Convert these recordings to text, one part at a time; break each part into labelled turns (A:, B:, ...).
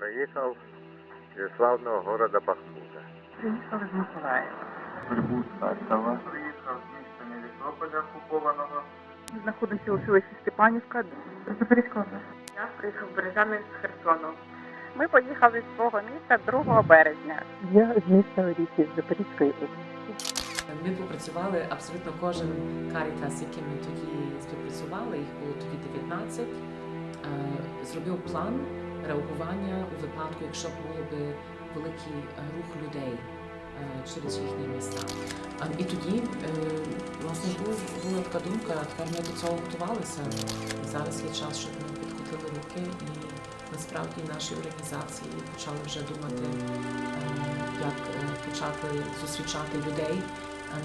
A: Приїхав зі славного города Бахмута.
B: Приїхав з Миколаєва.
A: Прибув з Харкова.
C: Приїхав з міста Мелітополя окупованого.
B: Знаходимося у селищі Степанівка. Запорізька область.
D: Я приїхав в Бережани з Херсону.
B: Ми поїхали з свого міста 2 березня. Я з міста Оріхів з Запорізької області.
E: Ми попрацювали абсолютно кожен карітас, яким ми тоді співпрацювали, їх було тоді 19, е, зробив план реагування у випадку, якщо було би великий рух людей е, через їхні міста. І тоді е, власне була така думка, тепер ми до цього готувалися. Зараз є час, щоб ми підкотили руки і насправді наші організації почали вже думати, е, як почати зустрічати людей,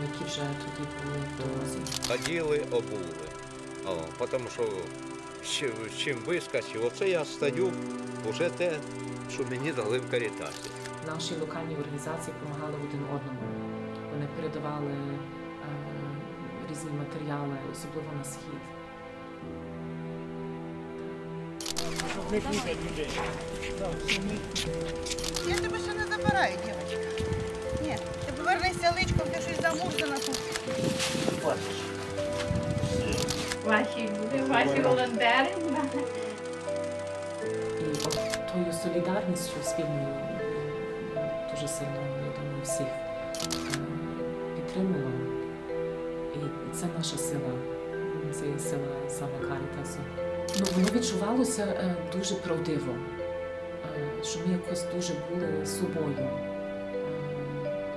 E: які вже тоді були в дорозі.
F: Ходили, обули. Тому що чим вискочив, оце я стою, вже те, що мені дали в карітасі.
E: Наші локальні організації допомагали один одному. Вони передавали е, різні матеріали, особливо на схід.
G: Я тебе ще не забираю, дівчинка. Ні, ти повернися личком, ти щось замурзана тут.
D: Ваші люди, ваші волонтери.
E: І от тою солідарністю спільною е, дуже сильно, я думаю, всіх е, підтримувала. І це наша сила. Це є сила саме Карітасу. Ну, воно відчувалося е, дуже правдиво, що ми якось дуже були собою.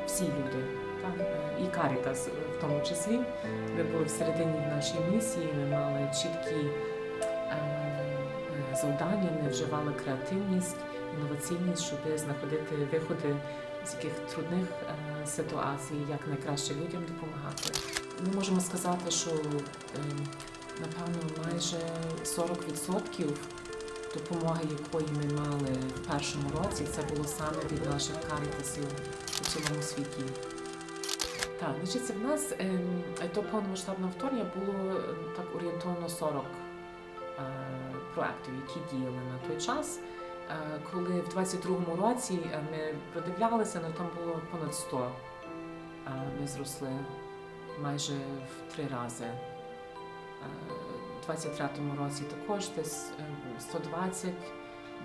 E: Всі люди, і Карітас в тому числі. Ми були всередині нашої місії, ми мали чіткі е, е, завдання, ми вживали креативність, інноваційність, щоб знаходити виходи з яких трудних е, ситуацій, як найкраще людям допомагати. Ми можемо сказати, що е, напевно майже 40% допомоги, якої ми мали в першому році, це було саме від наших карітасів у цілому світі. Так, значить, в нас ем, до повномасштабного вторгнення було е, так орієнтовно 40 е, проєктів, які діяли на той час. Е, Коли в 22-му році е, ми продивлялися, ну там було понад 100. Е, Ми зросли майже в три рази. У 23-му році також десь е, 120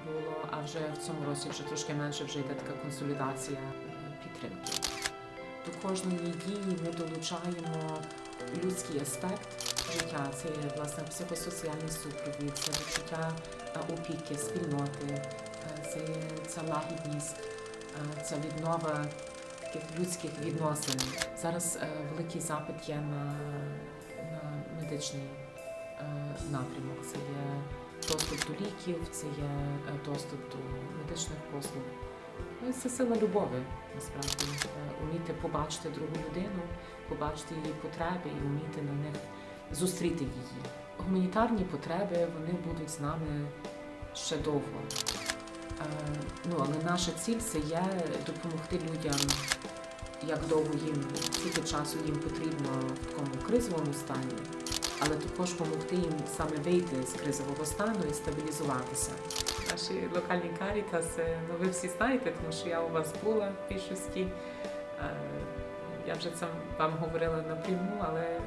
E: було, а вже в цьому році вже трошки менше вже йде така консолідація підтримки. До кожної дії ми долучаємо людський аспект життя. Це є власне психосоціальний супровід, це відчуття е, опіки, спільноти, е, це лагідність, е, ця віднова таких людських відносин. Зараз великий запит є на, на медичний напрямок. Це є доступ до ліків, це є доступ до медичних послуг. Ну, це сила любові, насправді. Е, Уміти побачити другу людину, побачити її потреби і вміти на них зустріти її. Гуманітарні потреби вони будуть з нами ще довго. Е, Ну, але наша ціль це є допомогти людям, як довго їм, скільки часу їм потрібно в такому кризовому стані, але також допомогти їм саме вийти з кризового стану і стабілізуватися. Наші локальні карітаси, ну ви всі знаєте, тому що я у вас була в більшості. Е, Я вже це вам говорила напряму, але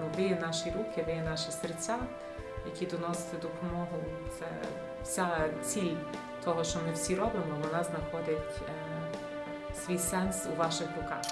E: ну, ви наші руки, ви є наші серця, які доносите допомогу. Це вся ціль того, що ми всі робимо, вона знаходить е, свій сенс у ваших руках.